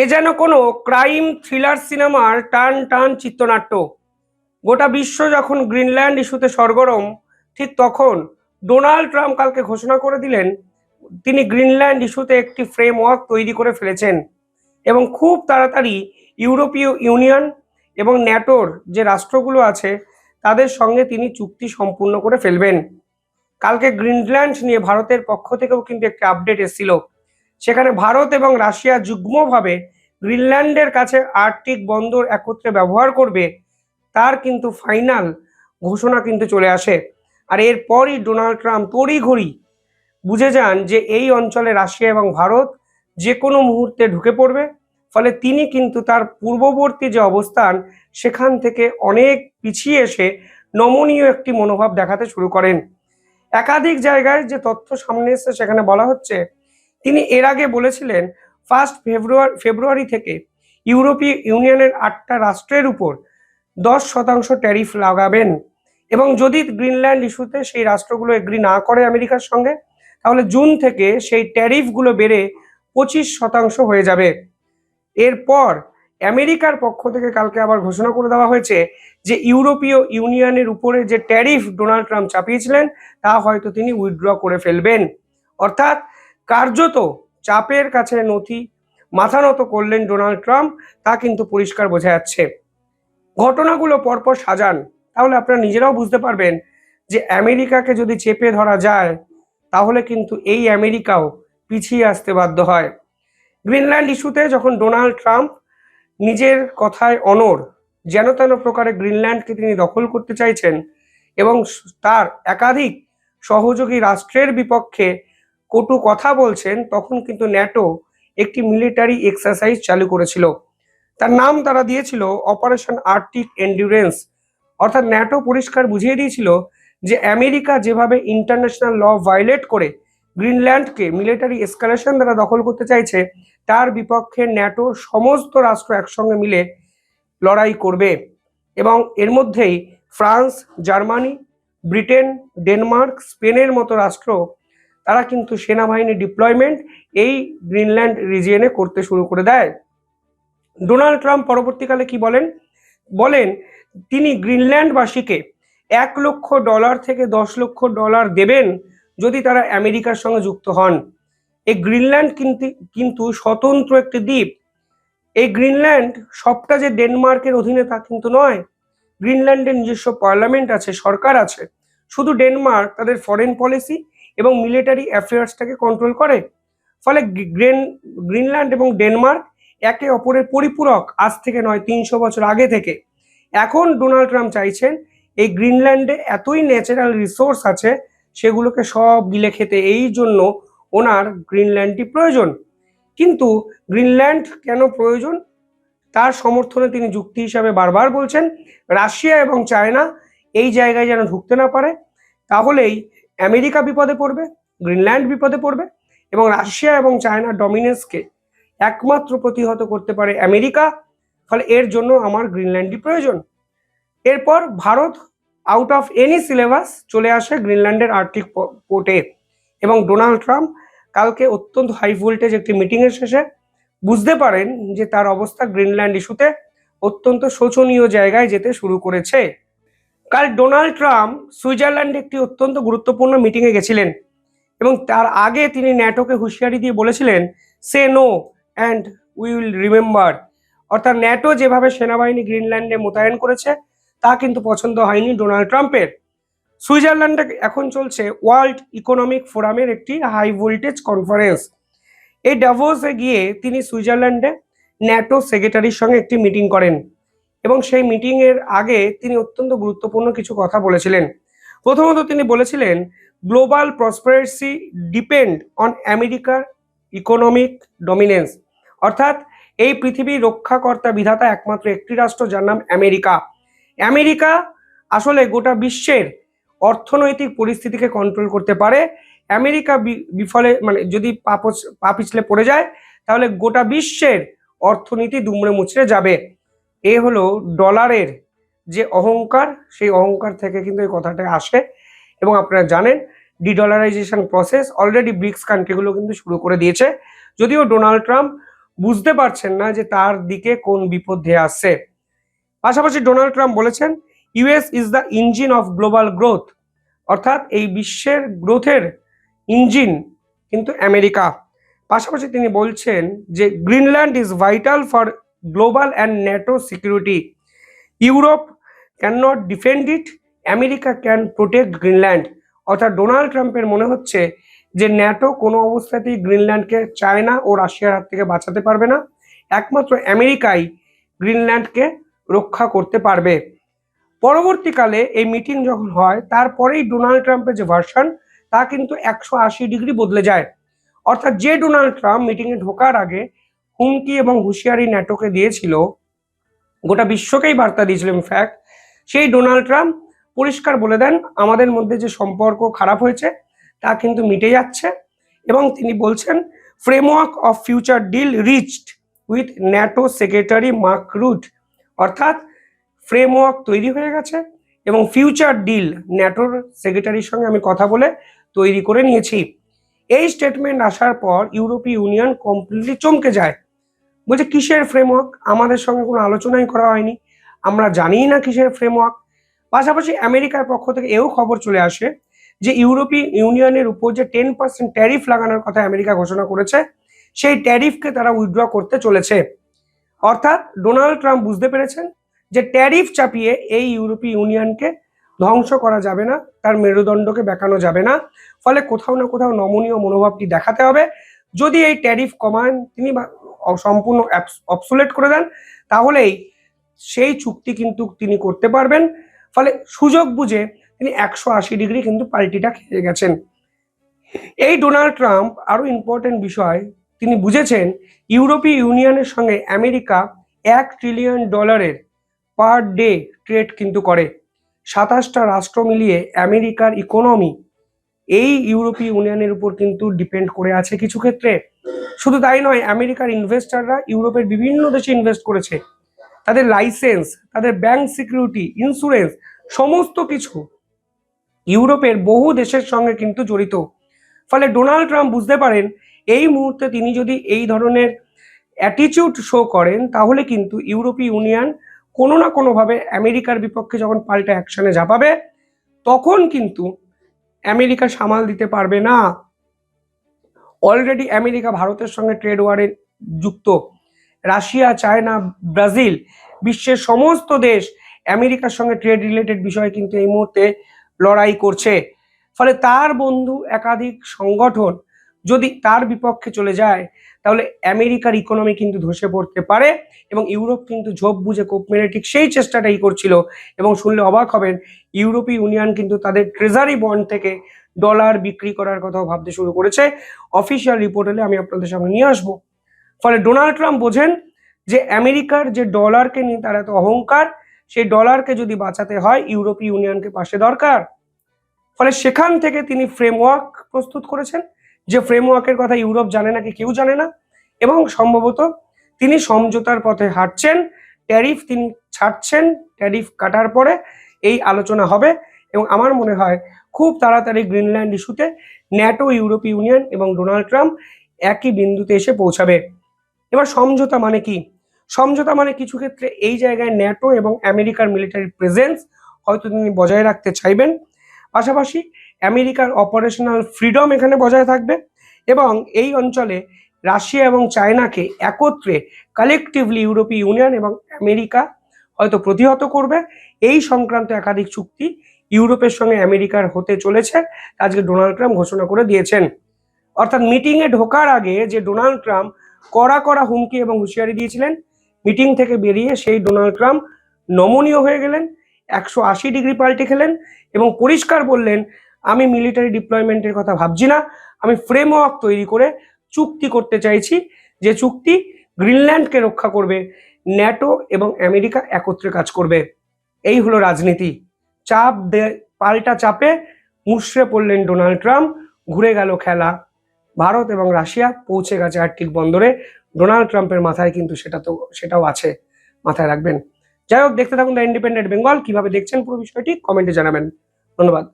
এ যেন কোনো crime thriller সিনেমার টান টান চিত্রনাট্য। গোটা বিশ্ব যখন গ্রিনল্যান্ড ইস্যুতে সরগরম, ঠিক তখন ডোনাল্ড ট্রাম্প কালকে ঘোষণা করে দিলেন, তিনি গ্রিনল্যান্ড ইস্যুতে একটি ফ্রেমওয়ার্ক তৈরি করে ফেলেছেন এবং খুব তাড়াতাড়ি ইউরোপীয় ইউনিয়ন এবং ন্যাটোর যে রাষ্ট্রগুলো আছে, তাদের সঙ্গে তিনি চুক্তি সম্পূর্ণ করে ফেলবেন। কালকে গ্রিনল্যান্ড নিয়ে ভারতের পক্ষ থেকেও কিন্তু একটি আপডেট এসেছিল। সেখানে ভারত এবং রাশিয়া যুগ্মভাবে গ্রিনল্যান্ডের কাছে আর্কটিক বন্দর একত্রে ব্যবহার করবে, তার কিন্তু ফাইনাল ঘোষণা কিন্তু চলে আসে। আর এরপরই ডোনাল্ড ট্রাম্প তড়িঘড়ি বুঝে যান যে এই অঞ্চলে রাশিয়া এবং ভারত যে কোনো মুহূর্তে ঢুকে পড়বে, ফলে তিনি কিন্তু তার পূর্ববর্তী যে অবস্থান, সেখান থেকে অনেক পিছিয়ে এসে নমনীয় একটি মনোভাব দেখাতে শুরু করেন। একাধিক জায়গায় যে তথ্য সামনে এসেছে, সেখানে বলা হচ্ছে তিনি এর আগে বলেছিলেন ফার্স্ট ফেব্রুয়ারি ফেব্রুয়ারি থেকে ইউরোপীয় ইউনিয়নের আটটা রাষ্ট্রের উপর দশ শতাংশ ট্যারিফ লাগাবেন। এবং যদি গ্রিনল্যান্ড ইস্যুতে সেই রাষ্ট্রগুলো এগ্রি না করে আমেরিকার সঙ্গে, তাহলে জুন থেকে সেই ট্যারিফগুলো বেড়ে পঁচিশ শতাংশ হয়ে যাবে। এরপর আমেরিকার পক্ষ থেকে কালকে আবার ঘোষণা করে দেওয়া হয়েছে যে ইউরোপীয় ইউনিয়নের উপরে যে ট্যারিফ ডোনাল্ড ট্রাম্প চাপিয়েছিলেন, তা হয়তো তিনি উইথড্র করে ফেলবেন। অর্থাৎ কার্যত চাপের কাছে নথি মাথা নত করলেন ডোনাল্ড ট্রাম্প, তা কিন্তু পরিষ্কার বোঝা যাচ্ছে। ঘটনাগুলো পরপর সাজান, তাহলে আপনারা নিজেরাও বুঝতে পারবেন যে আমেরিকাকে যদি চেপে ধরা যায়, তাহলে কিন্তু এই আমেরিকাও পিছিয়ে আসতে বাধ্য হয়। গ্রিনল্যান্ড ইস্যুতে যখন ডোনাল্ড ট্রাম্প নিজের কথায় অনর যেন তেন প্রকারে গ্রিনল্যান্ডকে তিনি দখল করতে চাইছেন এবং তার একাধিক সহযোগী রাষ্ট্রের বিপক্ষে কটু কথা বলছেন, তখন কিন্তু ন্যাটো একটি মিলিটারি এক্সারসাইজ চালু করেছিল। তার নাম তারা দিয়েছিল অপারেশন আর্টিক এন্ডুরেন্স অর্থাৎ ন্যাটো পরিষ্কার বুঝিয়ে দিয়েছিল যে আমেরিকা যেভাবে ইন্টারন্যাশনাল ল ভায়োলেট করে গ্রিনল্যান্ডকে মিলিটারি এসকালেশন দ্বারা দখল করতে চাইছে, তার বিপক্ষে ন্যাটো সমস্ত রাষ্ট্র একসঙ্গে মিলে লড়াই করবে। এবং এর মধ্যেই ফ্রান্স, জার্মানি, ব্রিটেন, ডেনমার্ক, স্পেনের মতো রাষ্ট্র তারা কিন্তু সেনাবাহিনী ডিপ্লয়মেন্ট এই গ্রিনল্যান্ড রিজিয়নে করতে শুরু করে দেয়। ডোনাল্ড ট্রাম্প পরবর্তীকালে কি বলেন? বলেন, তিনি গ্রিনল্যান্ডবাসীকে এক লক্ষ ডলার থেকে দশ লক্ষ ডলার দেবেন যদি তারা আমেরিকার সঙ্গে যুক্ত হন। এই গ্রিনল্যান্ড কিন্তু কিন্তু স্বতন্ত্র একটি দ্বীপ। এই গ্রিনল্যান্ড সবটা যে ডেনমার্কের অধীনে তা কিন্তু নয়। গ্রিনল্যান্ডের নিজস্ব পার্লামেন্ট আছে, সরকার আছে। শুধু ডেনমার্ক, তাদের ফরেন পলিসি এবং মিলিটারি অ্যাফেয়ার্সটাকে কন্ট্রোল করে। ফলে গ্রিন, গ্রিনল্যান্ড এবং ডেনমার্ক একে অপরের পরিপূরক আজ থেকে নয়, তিনশো বছর আগে থেকে। এখন ডোনাল্ড ট্রাম্প চাইছেন এই গ্রিনল্যান্ডে এতই ন্যাচারাল রিসোর্স আছে, সেগুলোকে সব গিলে খেতে। এই জন্য ওনার গ্রিনল্যান্ডটি প্রয়োজন। কিন্তু গ্রিনল্যান্ড কেন প্রয়োজন? তার সমর্থনে তিনি যুক্তি হিসাবে বারবার বলছেন, রাশিয়া এবং চায়না এই জায়গায় যেন ঢুকতে না পারে, তাহলেই আমেরিকা বিপদে পড়বে, গ্রিনল্যান্ড বিপদে পড়বে এবং রাশিয়া এবং চায়নার ডমিনেন্সকে একমাত্র প্রতিহত করতে পারে আমেরিকা। ফলে এর জন্য আমার গ্রিনল্যান্ডই প্রয়োজন। এরপর Bharat out of any syllabus চলে আসে গ্রিনল্যান্ডের আর্থিক পোর্টে এবং ডোনাল্ড ট্রাম্প কালকে অত্যন্ত হাই ভোল্টেজ একটি মিটিংয়ের শেষে বুঝতে পারেন যে তার অবস্থা গ্রিনল্যান্ড ইস্যুতে অত্যন্ত শোচনীয় জায়গায় যেতে শুরু করেছে। কাল ডোনাল্ড ট্রাম্প সুইজারল্যান্ডে একটি অত্যন্ত গুরুত্বপূর্ণ মিটিংয়ে গেছিলেন এবং তার আগে তিনি ন্যাটোকে হুঁশিয়ারি দিয়ে বলেছিলেন say no and we will remember অর্থাৎ ন্যাটো যেভাবে সেনাবাহিনী গ্রিনল্যান্ডে মোতায়েন করেছে, তা কিন্তু পছন্দ হয়নি ডোনাল্ড ট্রাম্পের। সুইজারল্যান্ডে এখন চলছে ওয়ার্ল্ড ইকোনমিক ফোরামের একটি হাই ভোল্টেজ কনফারেন্স। এই ডাভোসে গিয়ে তিনি সুইজারল্যান্ডে ন্যাটো সেক্রেটারির সঙ্গে একটি মিটিং করেন। এবং সেই মিটিংয়ের আগে তিনি অত্যন্ত গুরুত্বপূর্ণ কিছু কথা বলেছিলেন। প্রথমত তিনি বলেছিলেন গ্লোবাল প্রসপারেসি ডিপেন্ড অন আমেরিকার ইকোনমিক ডমিনেন্স অর্থাৎ, এই পৃথিবীর রক্ষাকর্তা বিধাতা একমাত্র একটি রাষ্ট্র, যার নাম আমেরিকা। আমেরিকা আসলে গোটা বিশ্বের অর্থনৈতিক পরিস্থিতিকে কন্ট্রোল করতে পারে। আমেরিকা বিফলে মানে যদি পা পিছলে পড়ে যায়, তাহলে গোটা বিশ্বের অর্থনীতি দুমড়ে মুচড়ে যাবে। এ হলো ডলারের যে অহংকার, সেই অহংকার থেকে কিন্তু এই কথাটা আসে। এবং আপনারা জানেন ডিডলারাইজেশন প্রসেস অলরেডি ব্রিক্স কান্ট্রিগুলো কিন্তু শুরু করে দিয়েছে। যদিও ডোনাল্ড ট্রাম্প বুঝতে পারছেন না যে তার দিকে কোন বিপদ ধেয়ে আসছে। পাশাপাশি ডোনাল্ড ট্রাম্প বলেছেন US is the engine of global growth অর্থাৎ এই বিশ্বের গ্রোথের ইঞ্জিন কিন্তু আমেরিকা। পাশাপাশি তিনি বলছেন যে Greenland is vital for and NATO security Europe can not defend it America can protect Greenland অর্থাৎ ডোনাল্ড ট্রাম্পের মনে হচ্ছে যে ন্যাটো কোনো অবস্থাতেই গ্রিনল্যান্ডকে চায়না ও রাশিয়ার হাত থেকে বাঁচাতে পারবে না। একমাত্র আমেরিকাই গ্রিনল্যান্ডকে রক্ষা করতে পারবে। পরবর্তীকালে এই মিটিং যখন হয়, তারপরেই ডোনাল্ড ট্রাম্পের যে ভার্সন তা কিন্তু একশো আশি ডিগ্রি বদলে যায়। অর্থাৎ যে ডোনাল্ড ট্রাম্প মিটিংয়ে ঢোকার আগে হুমকি এবং হুঁশিয়ারি ন্যাটোকে দিয়েছিল, গোটা বিশ্বকেই বার্তা দিয়েছিল ইনফ্যাক্ট সেই ডোনাল্ড ট্রাম্প পরিষ্কার বলে দেন, আমাদের মধ্যে যে সম্পর্ক খারাপ হয়েছে, তা কিন্তু মিটে যাচ্ছে এবং তিনি বলছেন framework of future deal reached with NATO secretary Mark Rutte অর্থাৎ ফ্রেমওয়ার্ক তৈরি হয়ে গেছে এবং ফিউচার ডিল ন্যাটোর সেক্রেটারির সঙ্গে আমি কথা বলে তৈরি করে নিয়েছি। এই স্টেটমেন্ট আসার পর ইউরোপীয় ইউনিয়ন কমপ্লিটলি চমকে যায়। বলছে, কিসের ফ্রেমওয়ার্ক আমাদের সঙ্গে কোনো আলোচনাই করা হয়নি। আমরা জানিই না কিসের ফ্রেমওয়ার্ক পাশাপাশি আমেরিকার পক্ষ থেকে এও খবর চলে আসে যে, ইউরোপীয় ইউনিয়নের উপর যে টেন পার্সেন্ট ট্যারিফ লাগানোর কথা আমেরিকা ঘোষণা করেছে, সেই ট্যারিফকে তারা উইথড্র করতে চলেছে। অর্থাৎ ডোনাল্ড ট্রাম্প বুঝতে পেরেছেন যে ট্যারিফ চাপিয়ে এই ইউরোপীয় ইউনিয়নকে ধ্বংস করা যাবে না, তার মেরুদণ্ডকে বেঁকানো যাবে না। ফলে কোথাও না কোথাও নমনীয় মনোভাবটি দেখাতে হবে। যদি এই ট্যারিফ কমান, তিনি সম্পূর্ণ অবসুলেট করে দেন, তাহলেই সেই চুক্তি কিন্তু তিনি করতে পারবেন। ফলে সুযোগ বুঝে তিনি একশো আশি ডিগ্রি কিন্তু পাল্টিটা খেয়ে গেছেন। এই ডোনাল্ড ট্রাম্প আরও ইম্পর্টেন্ট বিষয়, তিনি বুঝেছেন ইউরোপীয় ইউনিয়নের সঙ্গে আমেরিকা এক ট্রিলিয়ন ডলারের পার ডে ট্রেড কিন্তু করে। সাতাশটা রাষ্ট্র মিলিয়ে আমেরিকার ইকোনমি এই ইউরোপীয় ইউনিয়নের উপর কিন্তু ডিপেন্ড করে আছে কিছু ক্ষেত্রে। শুধু তাই নয়, আমেরিকার ইনভেস্টররা ইউরোপের বিভিন্ন দেশে ইনভেস্ট করেছে। তাদের লাইসেন্স তাদের ব্যাংক সিকিউরিটি ইন্স্যুরেন্স সমস্ত কিছু ইউরোপের বহু দেশের সঙ্গে কিন্তু জড়িত। ফলে ডোনাল্ড ট্রাম্প বুঝতে পারেন, এই মুহূর্তে তিনি যদি এই ধরনের অ্যাটিটিউড শো করেন, তাহলে কিন্তু ইউরোপীয় ইউনিয়ন কোনো না কোনোভাবে আমেরিকার বিপক্ষে যখন পাল্টা অ্যাকশনে ঝাঁপাবে, তখন কিন্তু আমেরিকা সামাল দিতে পারবে না। অলরেডি আমেরিকা ভারতের সঙ্গে ট্রেড ওয়ারে যুক্ত। রাশিয়া, চায়না, ব্রাজিল বিশ্বের সমস্ত দেশ আমেরিকার সঙ্গে ট্রেড রিলেটেড বিষয় কিন্তু এই মুহূর্তে লড়াই করছে। ফলে তার বন্ধু একাধিক সংগঠন যদি তার বিপক্ষে চলে যায় তাহলে আমেরিকার ইকোনমি কিন্তু ধসে পড়তে পারে এবং ইউরোপ কিন্তু ঝোপ বুঝে কোপ মেরে ঠিক সেই চেষ্টাটাই করছিল এবং শুনলে অবাক হবেন, ইউরোপীয় ইউনিয়ন কিন্তু তাদের ট্রেজারি বন্ড থেকে ডলার বিক্রি করার কথাও ভাবতে শুরু করেছে। অফিসিয়াল রিপোর্ট হলে আমি আপনাদের সামনে নিয়ে আসব। ফলে ডোনাল্ড ট্রাম্প বোঝেন যে আমেরিকার যে ডলারকে নিয়ে তার এত অহংকার, সেই ডলারকে যদি বাঁচাতে হয়, ইউরোপীয় ইউনিয়নকে পাশে দরকার। ফলে সেখান থেকে তিনি ফ্রেমওয়ার্ক প্রস্তুত করেছেন। যে ফ্রেমওয়ার্কের কথা ইউরোপ জানে নাকি কেউ জানে না। এবং সম্ভবত তিনি সমঝোতার পথে হাঁটছেন ট্যারিফ তিনি ছাড়ছেন ট্যারিফ কাটার পরে এই আলোচনা হবে। এবং আমার মনে হয় খুব তাড়াতাড়ি গ্রিনল্যান্ড ইস্যুতে ন্যাটো ইউরোপীয় ইউনিয়ন এবং ডোনাল্ড ট্রাম্প একই বিন্দুতে এসে পৌঁছাবে। এবার সমঝোতা মানে কি? সমঝোতা মানে কিছু ক্ষেত্রে এই জায়গায় ন্যাটো এবং আমেরিকার মিলিটারি প্রেজেন্স হয়তো তিনি বজায় রাখতে চাইবেন। পাশাপাশি আমেরিকার অপারেশনাল ফ্রিডম এখানে বজায় থাকবে এবং এই অঞ্চলে রাশিয়া এবং চায়নাকে একত্রে কালেকটিভলি ইউরোপীয় ইউনিয়ন এবং আমেরিকা হয়তো প্রতিহত করবে। এই সংক্রান্ত একাধিক চুক্তি ইউরোপের সঙ্গে আমেরিকার হতে চলেছে। আজকে ডোনাল্ড ট্রাম্প ঘোষণা করে দিয়েছেন। অর্থাৎ মিটিংয়ে ঢোকার আগে যে ডোনাল্ড ট্রাম্প কড়া কড়া হুমকি এবং হুঁশিয়ারি দিয়েছিলেন, মিটিং থেকে বেরিয়ে সেই ডোনাল্ড ট্রাম্প নমনীয় হয়ে গেলেন, একশো আশি ডিগ্রি পাল্টে খেলেন এবং পরিষ্কার বললেন আমি মিলিটারি ডিপ্লয়মেন্টের কথা ভাবছি না। আমি ফ্রেমওয়ার্ক তৈরি করে চুক্তি করতে চাইছি যে চুক্তি গ্রিনল্যান্ডকে রক্ষা করবে ন্যাটো এবং আমেরিকা একত্রে কাজ করবে। এই হলো রাজনীতি। চাপ দে, পাল্টা চাপে মুশড়ে পড়লেন ডোনাল্ড ট্রাম্প ঘুরে গেল খেলা। ভারত এবং রাশিয়া পৌঁছে গেছে আর্কটিক বন্দরে। ডোনাল্ড ট্রাম্পের মাথায় কিন্তু সেটা তো, সেটাও আছে, মাথায় রাখবেন। যাই হোক, দেখতে থাকুন দ্য ইন্ডিপেন্ডেন্ট বেঙ্গল কীভাবে দেখছেন পুরো বিষয়টি কমেন্টে জানাবেন। ধন্যবাদ।